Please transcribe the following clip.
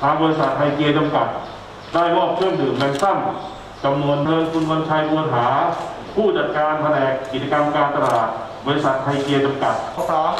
ทางบริษัทไทยเกียร์จำกัด ได้มอบเครื่องดื่มแมนซัมจำนวนเงินคุณวันชัยบัวหา ผู้จัดการแผนกกิจกรรมการตลาด บริษัทไทยเกียร์จำกัดพร้อม